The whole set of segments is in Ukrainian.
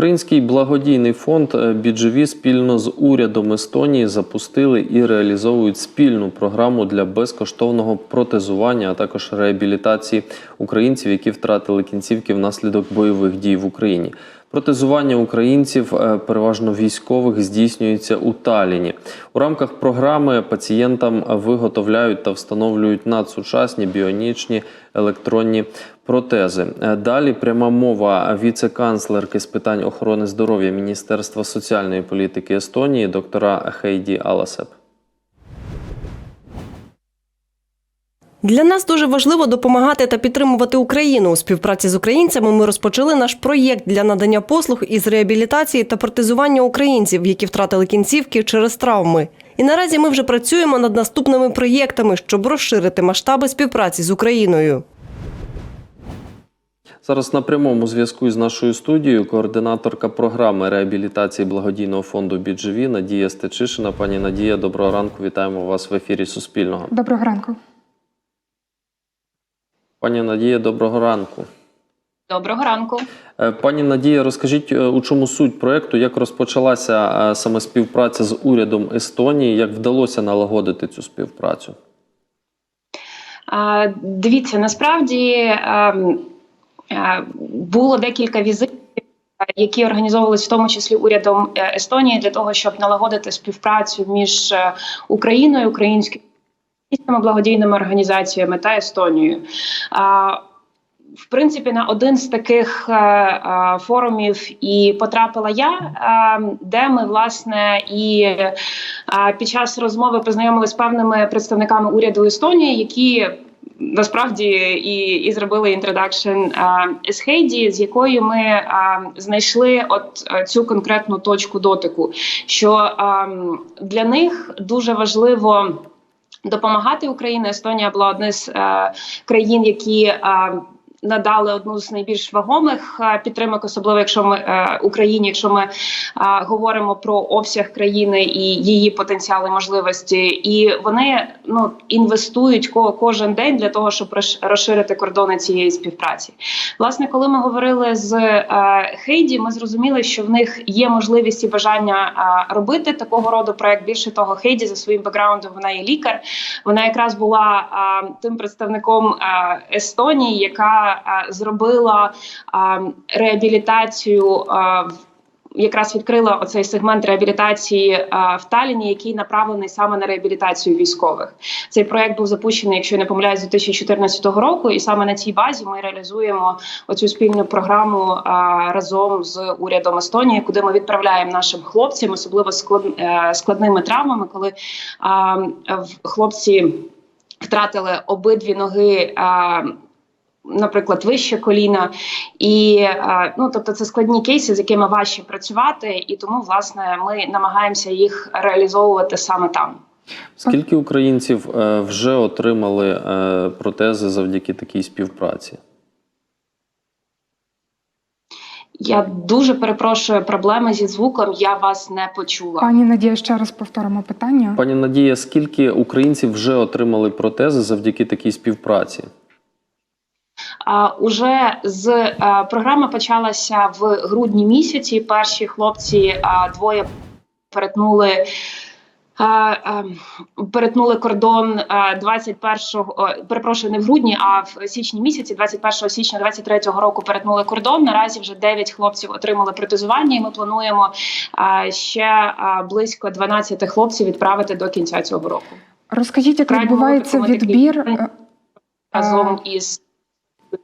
Український благодійний фонд е, Біджеві спільно з урядом Естонії запустили і реалізовують спільну програму для безкоштовного протезування, а також реабілітації українців, які втратили кінцівки внаслідок бойових дій в Україні. Протезування українців, е, переважно військових, здійснюється у Таліні. У рамках програми пацієнтам виготовляють та встановлюють надсучасні біонічні електронні протези. Е, Далі пряма мова віце-канцлерки з питань охорони здоров'я Міністерства соціальної політики Естонії, доктора Хейді Аласеп. Для нас дуже важливо допомагати та підтримувати Україну. У співпраці з українцями ми розпочали наш проєкт для надання послуг із реабілітації та протезування українців, які втратили кінцівки через травми. І наразі ми вже працюємо над наступними проєктами, щоб розширити масштаби співпраці з Україною. Зараз на прямому зв'язку з нашою студією координаторка програми реабілітації благодійного фонду Біджеві Надія Стечишина. Пані Надія, доброго ранку. Вітаємо вас в ефірі Суспільного. Доброго ранку. Пані Надія, доброго ранку. Доброго ранку. Е, Пані Надія, розкажіть, е, у чому суть проекту, як розпочалася е, саме співпраця з урядом Естонії, як вдалося налагодити цю співпрацю? А, Дивіться, насправді ем, було декілька візитів, які організовувалися в тому числі урядом Естонії для того, щоб налагодити співпрацю між Україною, українськими благодійними організаціями та Естонією. А, В принципі, на один з таких е, е, форумів і потрапила я, е, де ми власне і е, під час розмови познайомилися з певними представниками уряду Естонії, які насправді і, і зробили інтродакшн з Хейді, з якою ми е, знайшли от е, цю конкретну точку дотику. Що е, для них дуже важливо. Допомагати Україні. Естонія була одна з е, країн, які е, надали одну з найбільш вагомих е, підтримок, особливо якщо ми е, Україні, якщо ми е, говоримо про обсяг країни і її потенціали можливості, і вони ну інвестують ко кожен день для того, щоб розш- розширити кордони цієї співпраці. Власне, коли ми говорили з Хейді, ми зрозуміли, що в них є можливість і бажання робити такого роду проект. Більше того, Хейді за своїм бекграундом вона є лікар. Вона якраз була тим представником Естонії, яка зробила е, реабілітацію. е, в- Якраз відкрила оцей сегмент реабілітації е, в Таліні, який направлений саме на реабілітацію військових. Цей проект був запущений, якщо я не помиляюсь, з 2014 року, і саме на цій базі ми реалізуємо оцю спільну програму е, разом з урядом Естонії, куди ми відправляємо нашим хлопцям, особливо склад, е, складними травмами, коли е, в- хлопці втратили обидві ноги. е, Наприклад, вище коліна, і е, ну тобто це складні кейси, з якими важче працювати, і тому власне ми намагаємося їх реалізовувати саме там. Скільки українців е, вже отримали е, протези завдяки такій співпраці? Я дуже перепрошую проблеми зі звуком. Я вас не почула. Пані Надія, ще раз повторимо питання. Пані Надія, скільки українців вже отримали протези завдяки такій співпраці? Уже з а, програма почалася в грудні місяці. Перші хлопці двоє перетнули. Перетнули кордон а, 21-го, перепрошую, не в грудні, а в січні місяці, 21 січня 23-го року перетнули кордон. Наразі вже 9 хлопців отримали протезування, і ми плануємо ще близько 12 хлопців відправити до кінця цього року. Розкажіть, як відбувається відбір? Е, разом із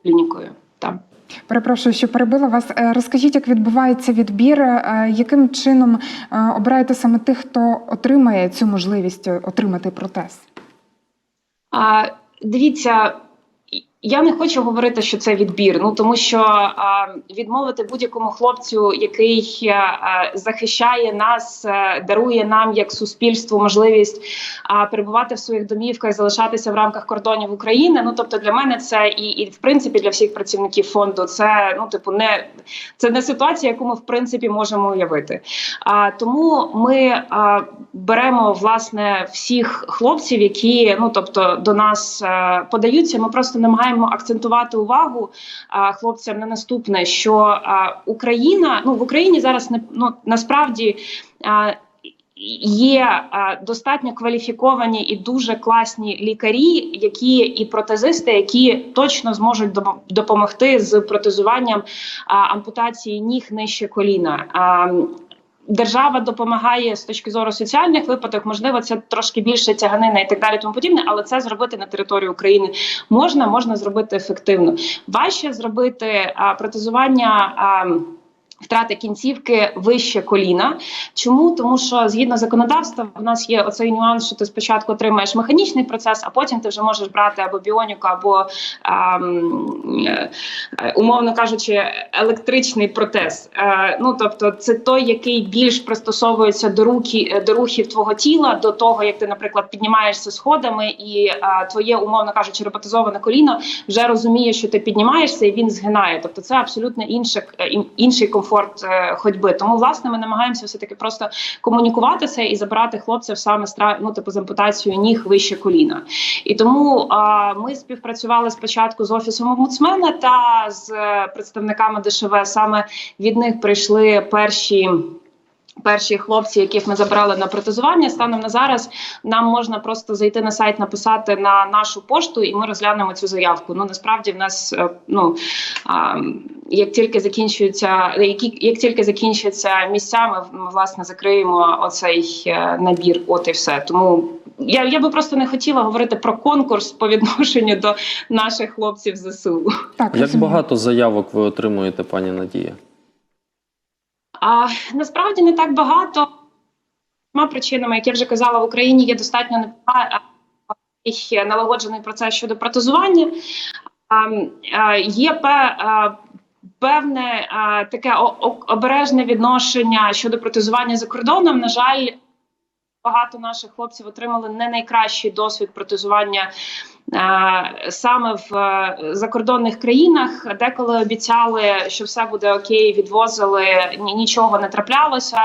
клінікою. Там. Перепрошую, що перебила вас. Е, Розкажіть, як відбувається відбір, е, яким чином е, обираєте саме тих, хто отримає цю можливість отримати протез? А, дивіться, я не хочу говорити, що це відбір. Ну тому що а, відмовити будь-якому хлопцю, який а, захищає нас, а, дарує нам як суспільству можливість а, перебувати в своїх домівках, залишатися в рамках кордонів України. Ну тобто для мене це і, і в принципі для всіх працівників фонду це ну типу не це не ситуація, яку ми в принципі можемо уявити. А тому ми а, беремо власне всіх хлопців, які ну тобто до нас а, подаються. Ми просто намагаємося маємо акцентувати увагу а, хлопцям на наступне: що а, Україна ну в Україні зараз не ну насправді. А, Є а, достатньо кваліфіковані і дуже класні лікарі, які і протезисти, які точно зможуть допомогти з протезуванням а, ампутації ніг нижче коліна. А, Держава допомагає з точки зору соціальних випадок, можливо, це трошки більше тяганина і так далі, тому подібне, але це зробити на території України можна, можна зробити ефективно. Важче зробити а, протезування. А, Втрати кінцівки вище коліна. Чому? Тому що згідно законодавства, в нас є оцей нюанс, що ти спочатку отримаєш механічний процес, а потім ти вже можеш брати або біоніку, або ем, е, е, умовно кажучи, електричний протез. Е, ну тобто, це той, який більш пристосовується до руки до рухів твого тіла, до того як ти, наприклад, піднімаєшся сходами, і е, твоє умовно кажучи, роботизоване коліно вже розуміє, що ти піднімаєшся, і він згинає. Тобто, це абсолютно інше, е, інший комфорт е, ходьби. Тому власне ми намагаємося все таки просто комунікувати це і забирати хлопців саме ну, типу, з ампутацією ніг вище коліна. І тому а, ми співпрацювали спочатку з офісом омбудсмена та з е, представниками ДШВ. Саме від них прийшли перші. Перші хлопці, яких ми забрали на протезування, станом на зараз нам можна просто зайти на сайт, написати на нашу пошту, і ми розглянемо цю заявку. Ну насправді в нас е, ну як тільки закінчуються, які як тільки закінчаться місця, ми, ми власне закриємо оцей е, набір. От і все. Тому я, я би просто не хотіла говорити про конкурс по відношенню до наших хлопців ЗСУ. Так, Як багато заявок ви отримуєте, пані Надія? А насправді не так багато. Двома причинами, як я вже казала, в Україні є достатньо непоганий налагоджений процес щодо протезування. Є певне таке обережне відношення щодо протезування за кордоном. На жаль, багато наших хлопців отримали не найкращий досвід протезування саме в е, закордонних країнах, деколи обіцяли, що все буде окей, відвозили, нічого не траплялося.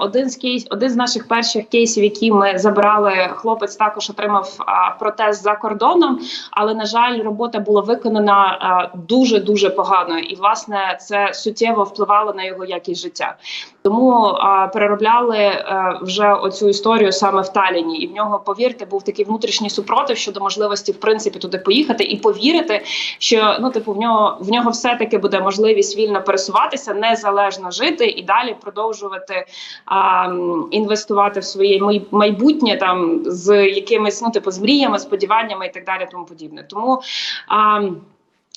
Один з кейс, один з наших перших кейсів, які ми забрали, хлопець також отримав протез за кордоном, але на жаль, робота була виконана дуже дуже погано, і власне це суттєво впливало на його якість життя. Тому переробляли е, вже оцю історію саме в Таліні, і в нього, повірте, був такий внутрішній супротив щодо можливості в принципі туди поїхати і повірити, що ну типу в нього в нього все таки буде можливість вільно пересуватися, незалежно жити і далі продовжувати а, інвестувати в своє майбутнє там з якимись ну типу з мріями, сподіваннями і так далі, тому подібне. Тому а,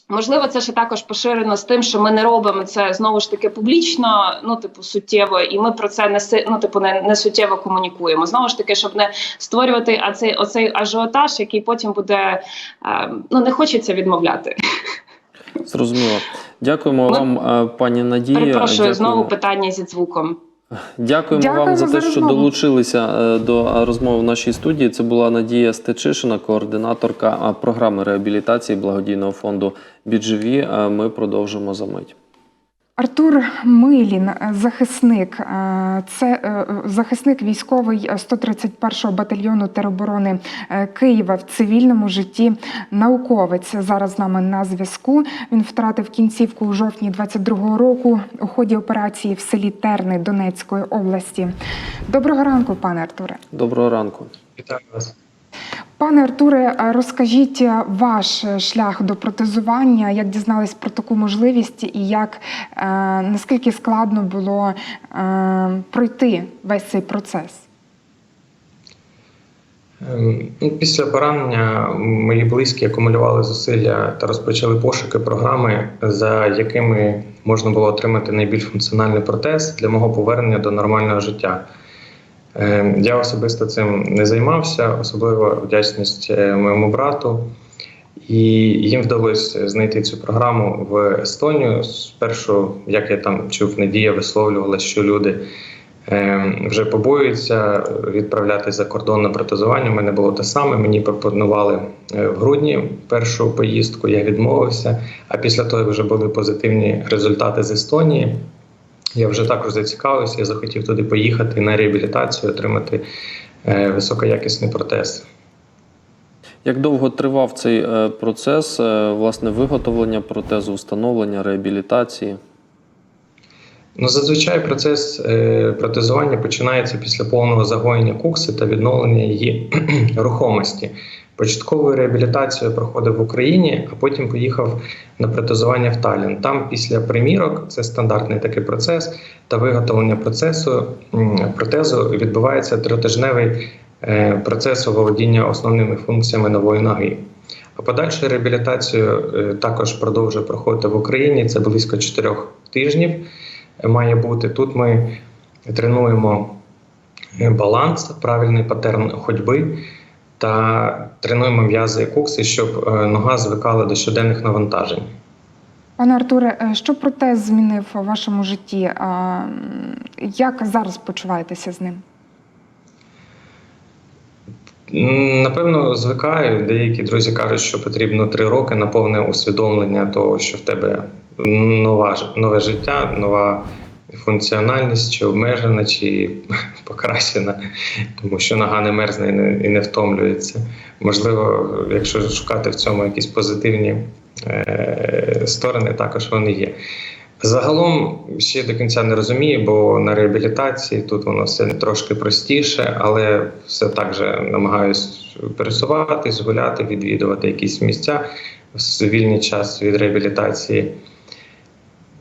Можливо, це ще також поширено з тим, що ми не робимо це знову ж таки публічно, ну типу суттєво, і ми про це не ну, типу, не, не суттєво комунікуємо. Знову ж таки, щоб не створювати оцей, оцей ажіотаж, який потім буде е, ну не хочеться відмовляти. Зрозуміло. Дякуємо Ми- вам, е, пані Надія. Перепрошую Дякуємо. знову питання зі звуком. Дякуємо, Дякуємо вам за за те, що долучилися е, до розмови в нашій студії. Це була Надія Стечишина, координаторка програми реабілітації благодійного фонду Біджеві. Е, Ми продовжимо за мить. Артур Милін, е, захисник, е, це е, захисник військовий 131-го батальйону тероборони Києва в цивільному житті. Науковець зараз з нами на зв'язку. Він втратив кінцівку у жовтні 22-го року у ході операції в селі Терни Донецької області. Доброго ранку, пане Артуре. Доброго ранку. Вітаю вас. Пане Артуре, розкажіть е, ваш е, шлях до протезування, як дізнались про таку можливість, і як е, наскільки складно було е, пройти весь цей процес? Ем, ну, Після поранення мої близькі акумулювали зусилля та розпочали пошуки програми, за якими можна було отримати найбільш функціональний протез для мого повернення до нормального життя. Ем, Я особисто цим не займався, особливо вдячність е, моєму брату. І їм вдалося знайти цю програму в Естонію. Спершу, як я там чув, Надія висловлювала, що люди е, вже побоюються відправляти за кордон на протезування. У мене було те саме. Мені пропонували е, в грудні першу поїздку. Я відмовився. А після того вже були позитивні результати з Естонії. Я вже також зацікавився. Я захотів туди поїхати на реабілітацію, отримати е, високоякісний протез. Як довго тривав цей е, процес е, власне виготовлення протезу, встановлення, реабілітації? Ну, зазвичай процес протезування починається після повного загоєння кукси та відновлення її рухомості. Початкову реабілітацію проходив в Україні, а потім поїхав на протезування в Таллін. Там після примірок, це стандартний такий процес, та виготовлення процесу протезу відбувається тритижневий е, процес оволодіння основними функціями нової ноги. А подальшу реабілітацію е, також продовжує проходити в Україні. Це близько 4 тижнів має бути. Тут ми тренуємо е, баланс, правильний патерн ходьби та тренуємо м'язи і кукси, щоб е, нога звикала до щоденних навантажень. Пане Артуре, е, що протез змінив у вашому житті? Як зараз почуваєтеся з ним? Напевно, звикаю. Деякі друзі кажуть, що потрібно три роки на повне усвідомлення того, що в тебе нова, нове життя, нова функціональність, чи обмежена, чи покращена, тому що нога не мерзне і не, і не втомлюється. Можливо, якщо шукати в цьому якісь позитивні е, сторони, також вони є. Загалом ще до кінця не розумію, бо на реабілітації тут воно все трошки простіше, але все так же намагаюсь пересуватись, гуляти, відвідувати якісь місця в вільний час від реабілітації.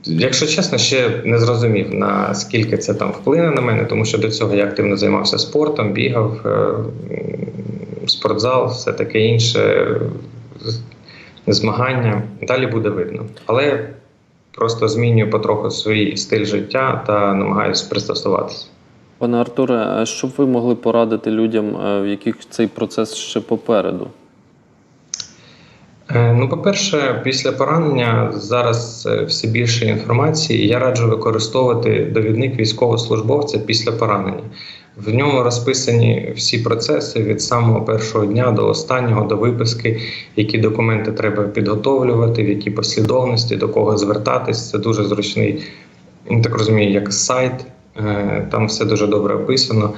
Якщо чесно, ще не зрозумів наскільки це там вплине на мене, тому що до цього я активно займався спортом, бігав, е, спортзал, все таке інше, змагання. Далі буде видно. Але просто змінюю потроху свій стиль життя та намагаюся пристосуватися. Пане Артуре, а що б ви могли порадити людям, е, в яких цей процес ще попереду? Е, Ну, по-перше, після поранення зараз е, все більше інформації. Я раджу використовувати довідник військовослужбовця після поранення. В ньому розписані всі процеси від самого першого дня до останнього, до виписки, які документи треба підготовлювати, в якій послідовності, до кого звертатись. Це дуже зручний, так розумію, як сайт. Е, Там все дуже добре описано.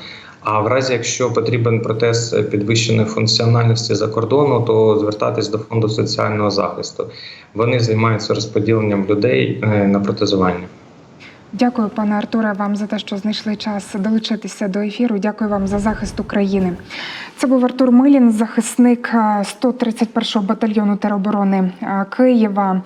А в разі, якщо потрібен протез підвищеної функціональності за кордону, то звертатись до фонду соціального захисту. Вони займаються розподіленням людей е, на протезування. Дякую, пане Артуре, вам за те, що знайшли час долучитися до ефіру. Дякую вам за захист України. Це був Артур Милін, захисник е, 131-го батальйону тероборони е, Києва.